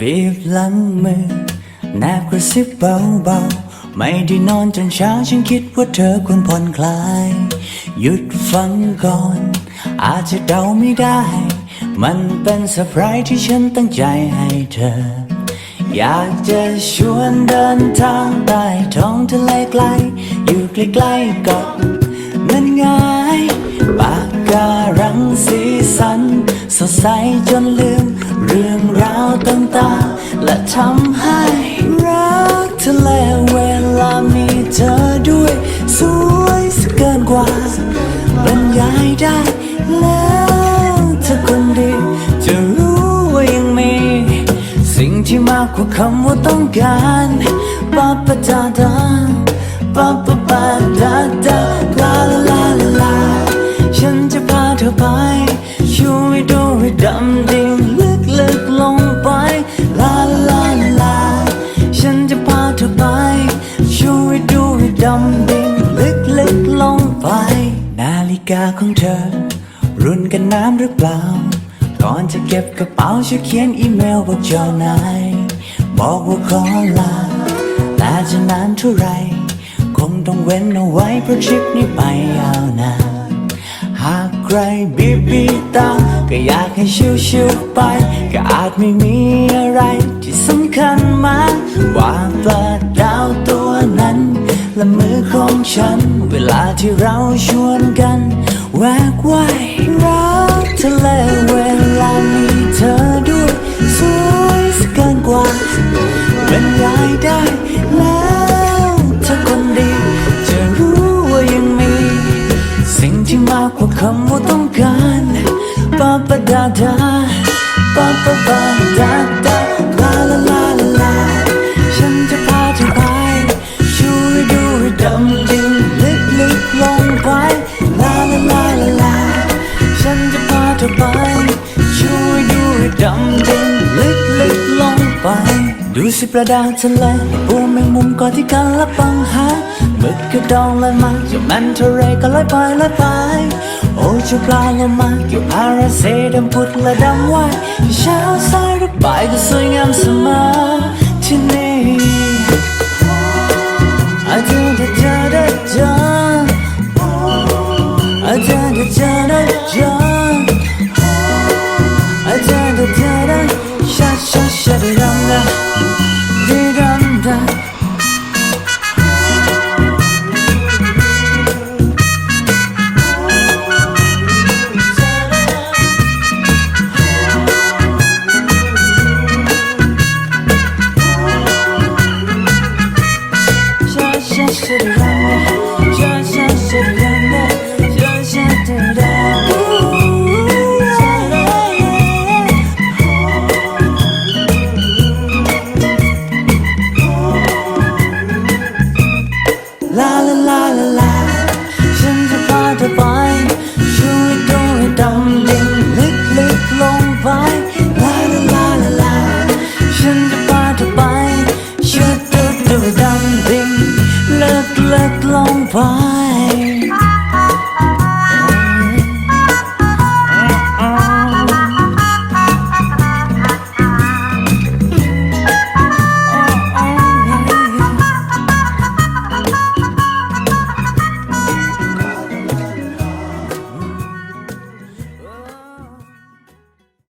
บีบหลังมือแนบกระซิบเบาๆ ไม่ได้นอนจนเช้าฉันคิดว่าเธอควรผ่อนคลาย หยุดฟังก่อน อาจจะเดาไม่ได้ มันเป็นเซอร์ไพรส์ที่ฉันตั้งใจให้เธอ อยากจะชวนเดินทางใต้ท้องทะเลไกล อยู่ใกล้ๆกับนั้นาง ปากการังสีสัน สดใสจนลืม เรื่องราวต่างๆและทำให้รักทะเลเวลามีเธอด้วย สวยสเกินกว่าบรรยายได้แล้วเธอคนดีจะรู้ว่ายังมี สิ่งที่มากกว่าคำว่าต้องการปาปะดาดาปาป กาของเธอ รุ่นกันน้ำหรือเปล่า ก่อนจะเก็บกระเป๋าช่วยเขียนอีเมลบอกเจ้านาย บอกว่าขอลา แต่จะนานเท่าไร คงต้องเว้นเอาไว้เพราะทริปนี้ไปยาวนาน หากใครบีบีตา ก็อยากให้ชิวๆไป ก็อาจไม่มีอะไรที่สำคัญมากกว่าปลาด ฉัน เวลาที่เราชวนกันแวกว่ายรักทะเลเวลามีเธอด้วยสวยสเกินกว่าบรรยายได้แล้วเธอคนดี จะรู้ว่ายังมี สิ่งที่มากกว่าคำว่าต้องการปาปะดาดาปาปะปาดา ดูสิประดาทะเลพวกแมงมุมก่อนที่กันละปังหาหมึกกระดองลอยมาอยู่มันทะเลก็ลอยไปลอยไป โอ้ชูปลาลอยมาอยู่พาราเซดำพุดและดำว่ายเช้าสายรือบ่าก็สวยงามเสมอที่นี่อาจารย์จเจอได้เจออาจารย์จเจอได้เจออาจารย์จะเจได้ชาชาชาได้รำนะ should goodbye.